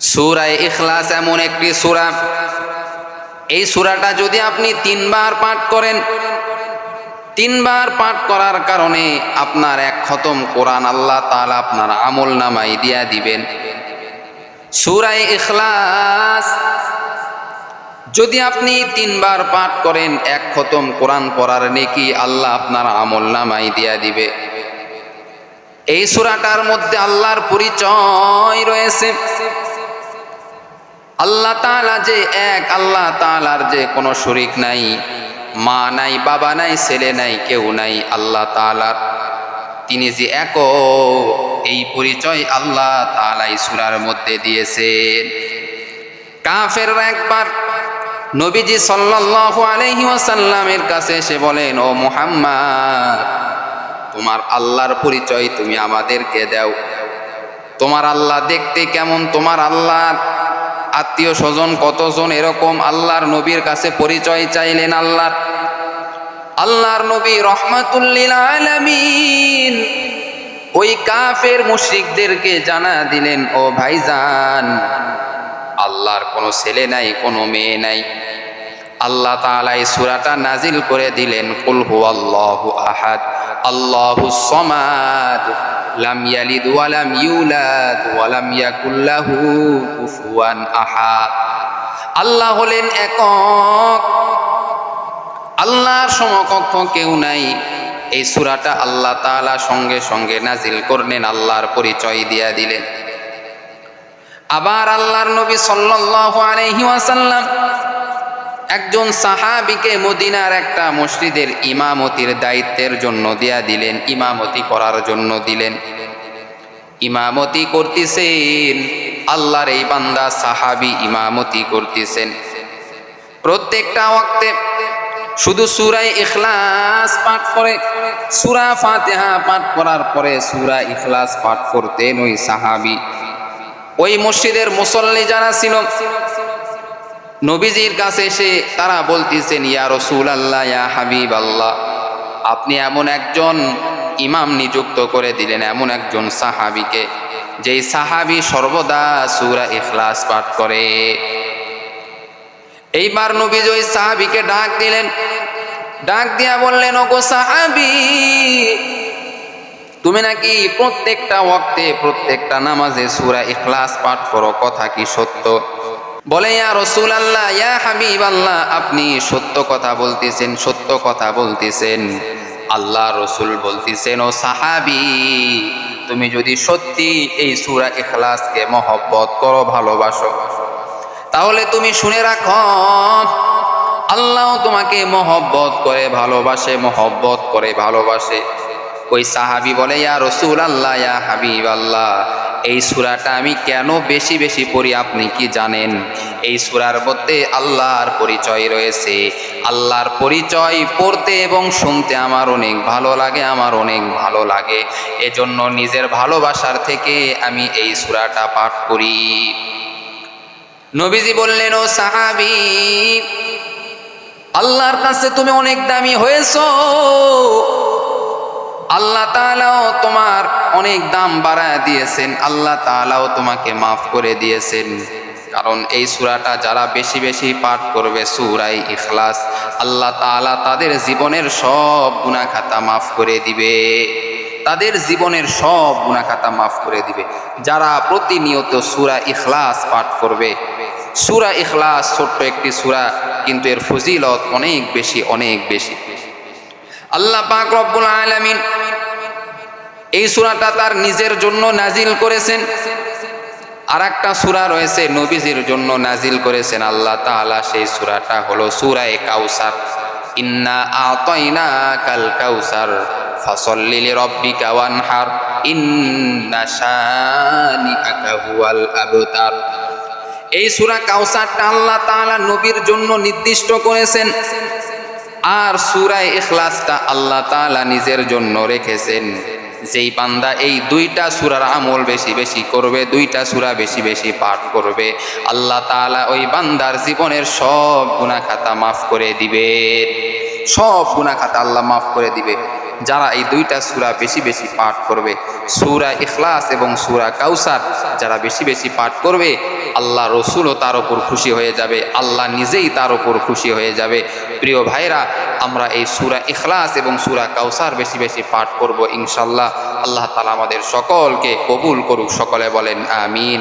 সুরায় ইখলাস এমন একটি সুরা। এই সুরাটা যদি আপনি তিনবার পাঠ করেন, তিনবার পাঠ করার কারণে আপনার এক খতম কোরআন আল্লাহ তাআলা আপনার আমল নামাই দিয়া দিবেন। সুরায় ইখলাস যদি আপনি তিনবার পাঠ করেন, এক খতম কোরআন পড়ার নেকি আল্লাহ আপনার আমল নামাই দিয়া দিবে। এই সুরাটার মধ্যে আল্লাহর পরিচয় রয়েছে। আল্লাহ তাআলা যে এক, আল্লাহ তাআলার যে কোনো শরিক নাই, মা নাই, বাবা নাই, ছেলে নাই, কেউ নাই, আল্লাহ তাআলার। তিনি যে এক এই পরিচয় আল্লাহ তাআলাই সুরার মধ্যে দিয়েছেন। কাফের একবার নবীজি সাল্লাল্লাহু আলাইহি ওয়াসাল্লামের কাছে এসে বলেন, ও মুহাম্মদ, তোমার আল্লাহর পরিচয় তুমি আমাদেরকে দাও। তোমার আল্লাহ দেখতে কেমন? তোমার আল্লাহর আত্মীয় স্বজন কতজন এরকম আল্লাহর নবীর কাছে পরিচয় চাইলেন আল্লাহর? আল্লাহর নবী রহমাতুল্লিল ওই কাফের মুশরিকদেরকে জানা দিলেন, ও ভাইজান, আল্লাহর কোনো ছেলে নাই, কোনো মেয়ে নাই। আল্লাহ তাআলা সুরাটা নাজিল করে দিলেন কুলহু হুয়াল্লাহু আহাদ আল্লাহুস সামাদ। লাম ইয়ালিদ ওয়া লাম ইউলাদ ওয়া লাম ইয়াকুল লাহু কুফুয়ান আহাদ। আল্লাহ হলেন একক। আল্লাহর সমকক্ষ কেউ নাই। এই সূরাটা আল্লাহ তাআলা সঙ্গে সঙ্গে নাজিল করলেন, আল্লাহর পরিচয় দিয়া দিলেন। আবার আল্লাহর নবী সাল্লাল্লাহু আলাইহি ওয়াসাল্লাম একজন সাহাবিকে মদিনার একটা মসজিদের ইমামতির দায়িত্বের জন্য দেয়া দিলেন, ইমামতি করার জন্য দিলেন। ইমামতি করতেছেন, আল্লাহর এই বান্দা সাহাবি ইমামতি করতেছেন। প্রত্যেকটা ওয়াক্তে শুধু সুরাই ইখলাস পাঠ করে, সুরা ফাতেহা পাঠ করার পরে সুরা ইখলাস পাঠ করতেন ওই সাহাবি। ওই মসজিদের মুসল্লি যারা ছিল নবীজির কাছে এসে তারা বলতেছেন, ইয়া রসুল আল্লাহ ইয়া হাবিব আল্লাহ আপনি এমন একজন ইমাম নিযুক্ত করে দিলেন, এমন একজন সাহাবিকে, যেই সাহাবি সর্বদা সুরা ইখলাস পাঠ করে। এইবার নবীজ ওই সাহাবিকে ডাক দিলেন। ডাক দিয়া বললেন, ওগো সাহাবি, তুমি নাকি প্রত্যেকটা ওয়াক্তে, প্রত্যেকটা নামাজে সুরা ইখলাস পাঠ করো, কথা কি সত্য? বলে, ইয়া রসুল আল্লাহ ইয়া হাবিব আল্লাহ আপনি সত্য কথা বলতেছেন, সত্য কথা বলতেছেন। আল্লাহ রসুল বলতেছেন, ও সাহাবি, তুমি যদি সত্যি এই সুরা এখলাসকে মহব্বত করো, ভালোবাসো, তাহলে তুমি শুনে রাখো, আল্লাহ তোমাকে মহব্বত করে ভালোবাসে, মহব্বত করে ভালোবাসে। ওই সাহাবি বলে, ইয়া রসুল আল্লাহ ইয়া হাবিব আল্লাহ এই সুরাটা আমি কেন বেশি বেশি পড়ি আপনি কি জানেন? এই সুরার মধ্যে আল্লাহর পরিচয় রয়েছে। আল্লাহর পরিচয় পড়তে এবং শুনতে আমার অনেক ভালো লাগে, আমার অনেক ভালো লাগে। এজন্য নিজের ভালোবাসার থেকে আমি এই সুরাটা পাঠ করি। নবীজি বললেন, ও সাহাবি, আল্লাহর কাছে তুমি অনেক দামি হয়েছো। আল্লাহ তাআলাও তোমার অনেক দাম বাড়ায় দিয়েছেন, আল্লাহ তাআলাও তোমাকে মাফ করে দিয়েছেন। কারণ এই সূরাটা যারা বেশি বেশি পাঠ করবে, সূরাই ইখলাস, আল্লাহ তাআলা তাদের জীবনের সব গুনাহ খাতা মাফ করে দিবে। তাদের জীবনের সব গুনাহ খাতা মাফ করে দিবে। যারা প্রতিনিয়ত সুরা ইখলাস পাঠ করবে, সুরা ইখলাস ছোট্ট একটি সূরা, কিন্তু এর ফজিলত অনেক বেশি অনেক বেশি। আল্লাহ পাক রব্বুল আলামিন এই সূরাটা তার নিজের জন্য নাজিল করেছেন। আর একটা সূরা রয়েছে, নবীজির জন্য নাজিল করেছেন। আল্লাহ তাআলা সেই সূরাটা হলো সূরায়ে কাউসার ইন্না আতাইনা কাল কাউসার ফাসল্লি লিরাব্বিকা ওয়ানহার। ইন্না শানিআকা হুয়াল আবতার। এই সূরা কাউসারটা আল্লাহ তাআলা নবীর জন্য নির্দিষ্ট করেছেন। আর সুরায় ইখলাসটা আল্লাহ তাআলা নিজের জন্য রেখেছেন। যেই বান্দা এই দুইটা সুরার আমল বেশি বেশি করবে, দুইটা সুরা বেশি বেশি পাঠ করবে, আল্লাহ তাআলা ওই বান্দার জীবনের সব গুনাহ খাতা মাফ করে দিবে। সব গুনাহ খাতা আল্লাহ মাফ করে দিবে। যারা এই দুইটা সূরা বেশি বেশি পাঠ করবে, সুরা ইখলাস এবং সুরা কাউসার, যারা বেশি বেশি পাঠ করবে আল্লাহ রসুলও তার ওপর খুশি হয়ে যাবে, আল্লাহ নিজেই তার ওপর খুশি হয়ে যাবে। প্রিয় ভাইরা, আমরা এই সুরা ইখলাস এবং সুরা কাউসার বেশি বেশি পাঠ করব ইনশাল্লাহ আল্লাহ তালা আমাদের সকলকে কবুল করুক, সকলে বলেন আমিন।